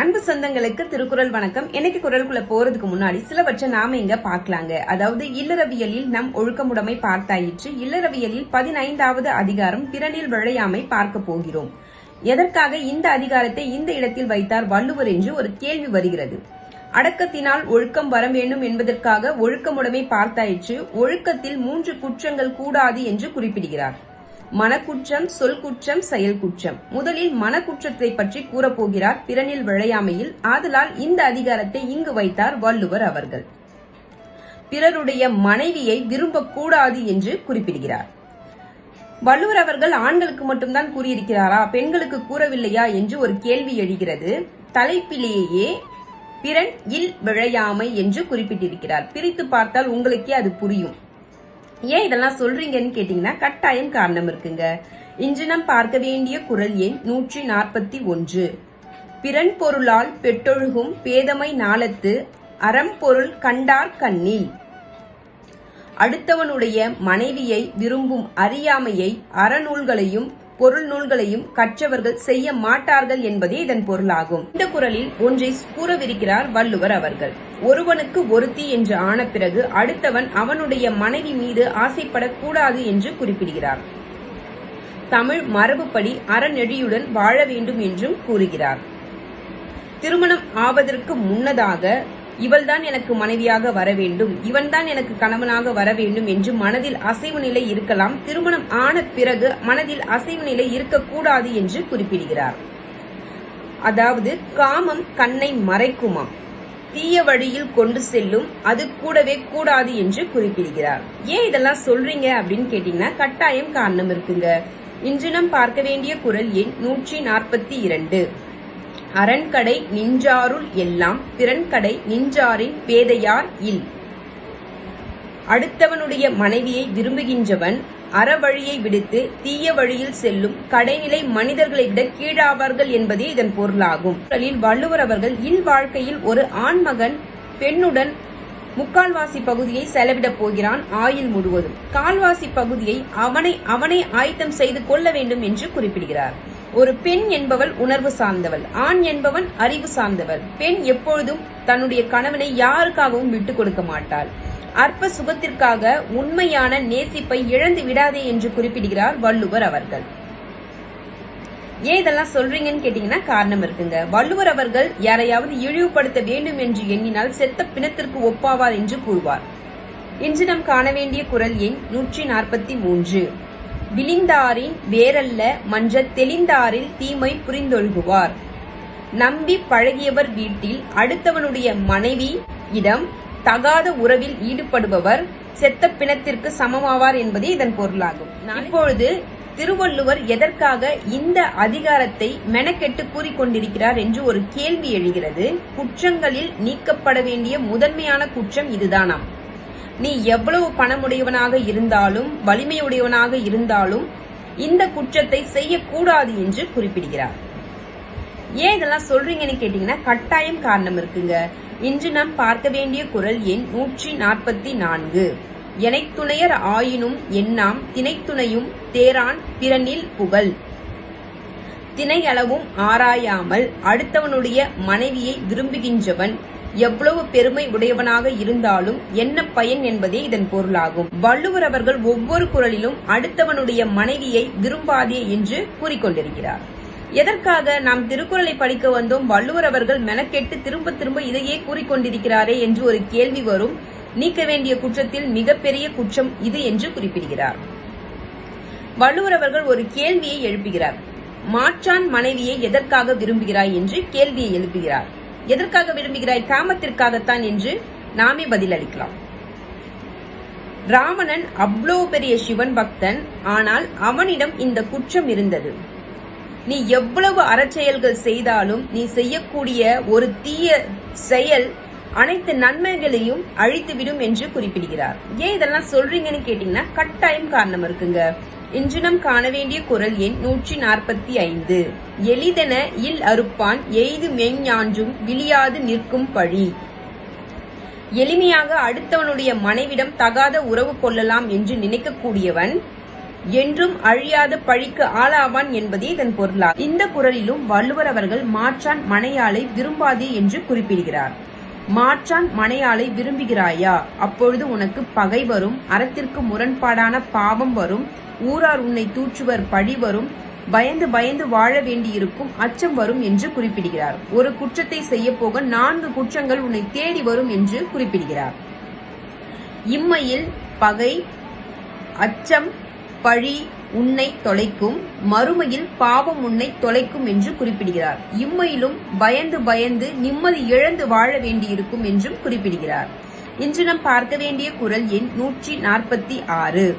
அன்பு சொந்தங்களுக்கு திருக்குறள் வணக்கம். இன்னைக்கு குரலுக்குள்ள போறதுக்கு முன்னாடி சிலவற்றை நாம இங்க பார்க்கலாங்க. அதாவது இல்லறவியலில் நம் ஒழுக்கமுடைமை பார்த்தாயிற்று. இல்லறவியலில் பதினைந்தாவது அதிகாரம் பிறனில் விழையாமை பார்க்க போகிறோம். எதற்காக இந்த அதிகாரத்தை இந்த இடத்தில் வைத்தார் வள்ளுவர் என்று ஒரு கேள்வி வருகிறது. அடக்கத்தினால் ஒழுக்கம் வர வேண்டும் என்பதற்காக ஒழுக்கமுடைமை பார்த்தாயிற்று. ஒழுக்கத்தில் மூன்று குற்றங்கள் கூடாது என்று குறிப்பிடுகிறார். மனக்குற்றம் சொல் குற்றம் செயல் குற்றம் முதலில் மனக்குற்றத்தை பற்றி கூறப்போகிறார் பிறனில் விழையாமையில் ஆதலால் இந்த அதிகாரத்தை இங்கு வைத்தார் வள்ளுவர் அவர்கள். பிறருடைய மனைவியை விரும்பக்கூடாது என்று குறிப்பிடுகிறார். வள்ளுவர் அவர்கள் ஆண்களுக்கு மட்டும்தான் கூறியிருக்கிறாரா? பெண்களுக்கு கூறவில்லையா என்று ஒரு கேள்வி எழுகிறது. தலைப்பிலேயே பிறன் இல் விழையாமை என்று குறிப்பிட்டிருக்கிறார். பிரித்து பார்த்தால் உங்களுக்கே அது புரியும். ஏன் இதெல்லாம் சொல்றீங்கன்னு கேட்டீங்கன்னா கட்டாயம் காரணம் இருக்குங்க. இன்று நாம் பார்க்க வேண்டிய குரல் எண் நூற்றி நாற்பத்தி ஒன்று. பிறன் பொருளால் பெற்றொழுகும் பேதமை நாளத்து அறம்பொருள் கண்டார் கண்ணில் அடுத்தவனுடைய மனைவியை விரும்பும் அறியாமையை அறநூல்களையும் பொருள் நூல்களையும் கற்றவர்கள் செய்ய மாட்டார்கள் என்பதே இதன் பொருளாகும். இந்த குரலில் ஒன்றை கூறவிருக்கிறார் வள்ளுவர் அவர்கள். ஒருவனுக்கு ஒருத்தி என்று ஆன பிறகு அடுத்தவன் அவனுடைய மனைவி மீது ஆசைப்படக்கூடாது என்று குறிப்பிடுகிறார். தமிழ் மரபுப்படி அறநெறியுடன் வாழ வேண்டும் என்றும் கூறுகிறார். திருமணம் ஆவதற்கு முன்னதாக இவள்தான் எனக்கு மனைவியாக வர வேண்டும். இவன்தான் எனக்கு கணவனாக வர வேண்டும் என்று மனதில் அசைவு நிலை இருக்கலாம். திருமணம் ஆன பிறகு மனதில் அசைவு நிலை இருக்கக்கூடாது என்று குறிப்பிடுகிறார். அதாவது காமம் கண்ணை மறைக்குமாம் தீய வழியில் கொண்டு செல்லும் அது கூடவே கூடாது என்று குறிப்பிடுகிறார். ஏன் இதெல்லாம் சொல்றீங்க அப்படின்னு கேட்டீங்கன்னா கட்டாயம் காரணம் இருக்குங்க. இன்று நாம் பார்க்க வேண்டிய குரல் எண் நூற்றி நாற்பத்தி இரண்டு. அரண்கடை நின்றாருள் எல்லாம் திறன்கடை நின்றாரின் பேதையார் இல். அடுத்தவனுடைய மனைவியை விரும்புகின்றவன் அறவழியை விடுத்து தீய வழியில் செல்லும் கடைநிலை மனிதர்களை விட கீழாவார்கள் என்பதே இதன் பொருளாகும். வள்ளுவர் அவர்கள் இல் வாழ்க்கையில் ஒரு ஆண்மகன் பெண்ணுடன் முக்கால்வாசி பகுதியை செலவிடப் போகிறான் ஆயுள் முழுவதும். கால்வாசி பகுதியை அவனை அவனை ஆயத்தம் செய்து கொள்ள வேண்டும் என்று குறிப்பிடுகிறார். ஒரு பெண் என்பவள் உணர்வு சார்ந்தவள் ஆண் என்பவன் அறிவு சார்ந்தவள். பெண் எப்பொழுதும் தன்னுடைய கணவனை யாருக்காகவும் விட்டுக் கொடுக்க மாட்டாள். அற்ப சுகத்திற்காக உண்மையான நேசிப்பை இழந்து விடாதே என்று குறிப்பிடுகிறார் வள்ளுவர் அவர்கள். ஏன் இதெல்லாம் சொல்றீங்கன்னு கேட்டீங்கன்னா காரணம் இருக்குங்க. வள்ளுவர் அவர்கள் யாரையாவது இழிவுபடுத்த வேண்டும் என்று எண்ணினால் செத்த பிணத்திற்கு ஒப்பாவார் என்று கூறுவார். இன்று நாம் காண வேண்டிய குரல் எண் நூற்றி நாற்பத்தி மூன்று. விழிந்தாரின் வேரல்ல மன்ற தெளிந்தாரில் தீமை புரிந்தொழுகுவார். நம்பி பழகியவர் வீட்டில் அடுத்தவனுடைய மனைவி இடம் தகாத உறவில் ஈடுபடுபவர் செத்த பிணத்திற்கு சமமாவார் என்பதே இதன் பொருளாகும். இப்பொழுது திருவள்ளுவர் எதற்காக இந்த அதிகாரத்தை மெனக்கெட்டு கூறிக்கொண்டிருக்கிறார் என்று ஒரு கேள்வி எழுகிறது. குற்றங்களில் நீக்கப்பட வேண்டிய முதன்மையான குற்றம் இதுதானாம். நீ எவ்வளவு பணமுடையவனாக இருந்தாலும் வலிமையுடையவனாக இருந்தாலும் இந்த குற்றத்தை செய்யக்கூடாது என்று குறிப்பிடுகிறார். ஏன் இதெல்லாம் சொல்றீங்கன்னு கேட்டீங்கன்னா கட்டாயம் காரணம் இருக்குங்க. இன்று நாம் பார்க்க வேண்டிய குரல் எண் நூற்றி நாற்பத்தி நான்கு. எனைத்துணையர் ஆயினும் எண்ணாம் திணைத்துணையும் தேரான் பிறனில் புகழ். திணையளவும் ஆராயாமல் அடுத்தவனுடைய மனைவியை விரும்புகின்றவன் எவ்வளவு பெருமை உடையவனாக இருந்தாலும் என்ன பயன் என்பதே இதன் பொருளாகும். வள்ளுவர் அவர்கள் ஒவ்வொரு குரலிலும் அடுத்தவனுடைய மனைவியை விரும்பாதே என்று கூறிக்கொண்டிருக்கிறார். எதற்காக நாம் திருக்குறளை படிக்க வந்தோம்? வள்ளுவர் அவர்கள் மெனக்கெட்டு திரும்ப திரும்ப இதையே கூறிக்கொண்டிருக்கிறாரே என்று ஒரு கேள்வி வரும். நீக்க வேண்டிய குற்றத்தில் மிகப்பெரிய குற்றம் இது என்று குறிப்பிடுகிறார். வள்ளுவர் அவர்கள் ஒரு கேள்வியை எழுப்புகிறார். மாற்றான் மனைவியை எதற்காக விரும்புகிறாய் என்று கேள்வியை எழுப்புகிறார். எதற்காக விரும்புகிறாய்? காமத்திற்காகத்தான் என்று நாமே பதிலளிக்கலாம். ராவணன் அவ்வளோ பெரிய சிவன் பக்தன் ஆனால் அவனிடம் இந்த குற்றம் இருந்தது. நீ எவ்வளவு அறச்செயல்கள் செய்தாலும் நீ செய்யக்கூடிய ஒரு தீய செயல் அனைத்து நன்மைகளையும் அழித்துவிடும் என்று குறிப்பிடுகிறார். ஏன் இதெல்லாம் சொல்றீங்கன்னு கேட்டீங்கன்னா கட்டாயம் காரணம் இருக்குங்க. இன்று நாம் காண வேண்டிய குரல் எண் நூற்றி நாற்பத்தி ஐந்து எளிதென இல் அறுப்பான் எய்து மெஞ்ஞான்றும் விழியாது நிற்கும் பழி. எளிமையாக அடுத்தவனுடைய மனைவிடம் தகாத உறவு கொள்ளலாம் என்று நினைக்கக்கூடியவன் என்றும் அழியாத பழிக்கு ஆளாவான் என்பதே இதன் பொருளாகும் இந்த குரலிலும் வள்ளுவர் அவர்கள் மாற்றான் மனையாளை விரும்பாதே என்று குறிப்பிடுகிறார். மாற்றான் மனையாளை விரும்புகிறாயா? அப்பொழுது உனக்கு பகை வரும் அறத்திற்கு முரண்பாடான பாவம் வரும் ஊரார் உன்னை தூற்றுவர் பழி வரும் பயந்து பயந்து வாழ வேண்டியிருக்கும் அச்சம் வரும் என்று குறிப்பிடுகிறார். ஒரு குற்றத்தை செய்ய போக நான்கு குற்றங்கள் உன்னை தேடி வரும் என்று குறிப்பிடுகிறார். இம்மையில் பகை அச்சம் பழி உன்னை தொலைக்கும் மறுமையில் பாவம் உன்னை தொலைக்கும் என்று குறிப்பிடுகிறார். இம்மையிலும் பயந்து பயந்து நிம்மதி இழந்து வாழ வேண்டியிருக்கும் என்றும் குறிப்பிடுகிறார். இன்று நாம் பார்க்க வேண்டிய குரல் எண் நூற்றி நாற்பத்தி ஆறு.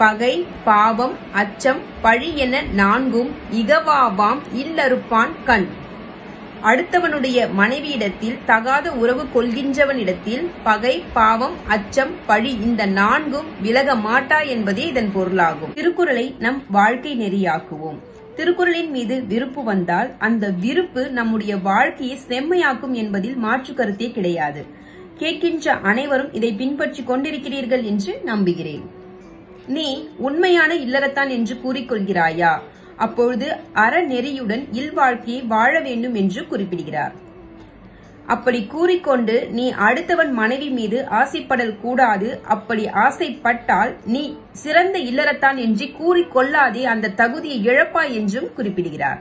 பகை பாவம் அச்சம் பழி என நான்கும் இகவாவாம் இல்லறுப்பான் கண். அடுத்தவனுடைய மனைவியிடத்தில் தகாத உறவு கொள்கின்றவனிடத்தில் பகை பாவம் அச்சம் பழி இந்த நான்கும் விலக மாட்டா என்பதே இதன் பொருளாகும். திருக்குறளை நம் வாழ்க்கை நெறியாக்குவோம். திருக்குறளின் மீது விருப்பு வந்தால் அந்த விருப்பு நம்முடைய வாழ்க்கையை செம்மையாக்கும் என்பதில் மாற்று கருத்தே கிடையாது. கேட்கின்ற அனைவரும் இதை பின்பற்றி கொண்டிருக்கிறீர்கள் என்று நம்புகிறேன். நீ உண்மையான இல்லறத்தான் என்று கூறிக்கொள்கிறாயா? அப்பொழுது அறநெறியுடன் இல்வாழ்க்கையை வாழ வேண்டும் என்று குறிப்பிடுகிறார். அப்படி கூறிக்கொண்டு நீ அடுத்தவன் மனைவி மீது ஆசைப்படல் கூடாது. அப்படி ஆசைப்பட்டால் நீ சிறந்த இல்லறத்தான் என்று கூறிக்கொள்ளாதே அந்த தகுதியை இழப்பாய் என்றும் குறிப்பிடுகிறார்.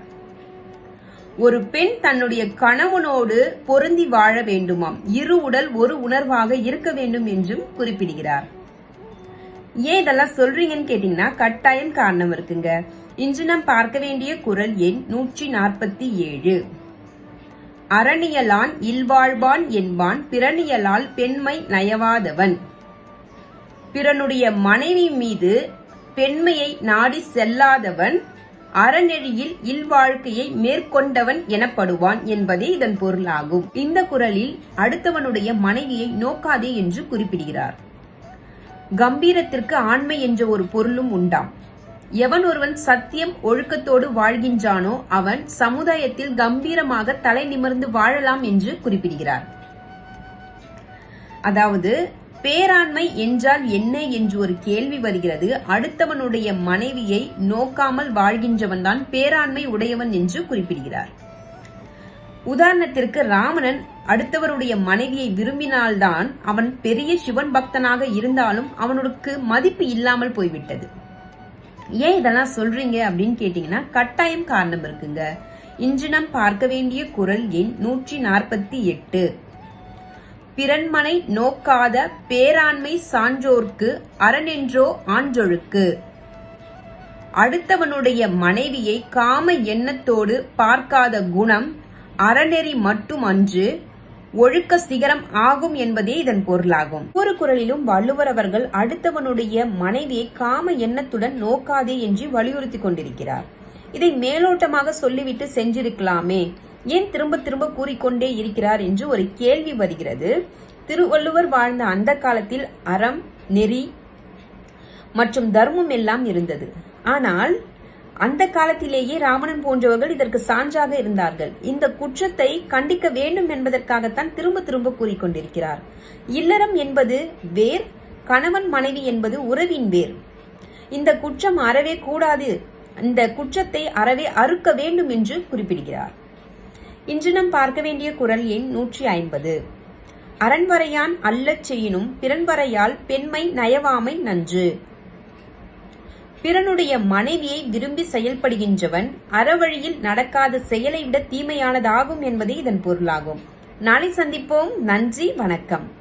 ஒரு பெண் தன்னுடைய கணவனோடு பொருந்தி வாழ வேண்டுமாம். இரு உடல் ஒரு உணர்வாக இருக்க வேண்டும் என்றும் குறிப்பிடுகிறார். ஏன் இதெல்லாம் சொல்றீங்கன்னு கேட்டீங்கன்னா கட்டாயம் காரணம் இருக்குங்க. இன்று நாம் பார்க்க வேண்டிய குரல் எண் நூற்றி நாற்பத்தி ஏழு. அரணியலான் இல்வாழ்வான் என்பான் பிறனியலால் பெண்மை நயவாதவன். பிறனுடைய மனைவி மீது பெண்மையை நாடி செல்லாதவன் அறநெறியில் இல்வாழ்க்கையை மேற்கொண்டவன் எனப்படுவான் என்பதே இதன் பொருளாகும். இந்த குரலில் அடுத்தவனுடைய மனைவியை நோக்காதே என்று குறிப்பிடுகிறார். கம்பீரத்திற்கு ஆண்மை என்ற ஒரு பொருளும் உண்டாம். எவன் ஒருவன் சத்தியம் ஒழுக்கத்தோடு வாழ்கின்றானோ அவன் சமுதாயத்தில் கம்பீரமாக தலை நிமிர்ந்து வாழலாம் என்று குறிப்பிடுகிறார். அதாவது பேராண்மை என்றால் என்ன என்று ஒரு கேள்வி வருகிறது. அடுத்தவனுடைய மனைவியை நோக்காமல் வாழ்கின்றவன் தான் பேராண்மை உடையவன் என்று குறிப்பிடுகிறார். உதாரணத்திற்கு ராமணன் அடுத்தவருடைய மனைவியை விரும்பினால்தான் அவன் பெரிய சிவன் பக்தனாக இருந்தாலும் அவனுக்கு மதிப்பு இல்லாமல் போய்விட்டது. ஏன் இதெல்லாம் சொல்றீங்க அப்படின்னு கேட்டீங்கன்னா கட்டாயம் காரணம் இருக்குங்க. இன்று நாம் பார்க்க வேண்டிய குரல் எண் நூற்றி நாற்பத்தி எட்டு. பிறன்மனை நோக்காத பேராண்மை சான்றோர்க்கு அரணென்றோ ஆன்றொழுக்கு அடுத்தவனுடைய மனைவியை காம எண்ணத்தோடு பார்க்காத குணம் அறநெறி மட்டும் அன்று ஒழுக்க சிகரம் ஆகும் என்பதே இதன் பொருளாகும். ஒவ்வொரு குரலிலும் வள்ளுவர் அவர்கள் அடுத்தவனுடைய மனைவியை காம எண்ணத்துடன் நோக்காதே என்று வலியுறுத்தி கொண்டிருக்கிறார். இதை மேலோட்டமாக சொல்லிவிட்டு செஞ்சிருக்கலாமே ஏன் திரும்ப திரும்ப கூறிக்கொண்டே இருக்கிறார் என்று ஒரு கேள்வி வருகிறது. திருவள்ளுவர் வாழ்ந்த அந்த காலத்தில் அறம் நெறி மற்றும் தர்மம் எல்லாம் இருந்தது. ஆனால் அந்த காலத்திலேயே ராவணன் போன்றவர்கள் இதற்கு சான்றாக இருந்தார்கள். இந்த குற்றத்தை கண்டிக்க வேண்டும் என்பதற்காகத்தான் திரும்ப திரும்ப கூறிக்கொண்டிருக்கிறார். இல்லறம் என்பது வேர் கணவன் மனைவி என்பது உறவின் வேர். இந்த குற்றம் அறவே கூடாது. இந்த குற்றத்தை அறவே அறுக்க வேண்டும் என்று குறிப்பிடுகிறார். இன்று நாம் பார்க்க வேண்டிய குரல் எண் நூற்றி ஐம்பது. அரண்வரையான் அல்லச் செய்யினும் பிறன்வரையால் பெண்மை நயவாமை நன்று. பிறனுடைய மனைவியை விரும்பி செயல்படுகின்றவன் அறவழியில் நடக்காத செயலை விட தீமையானதாகும் என்பதே இதன் பொருளாகும். நாளை சந்திப்போம். நன்றி. வணக்கம்.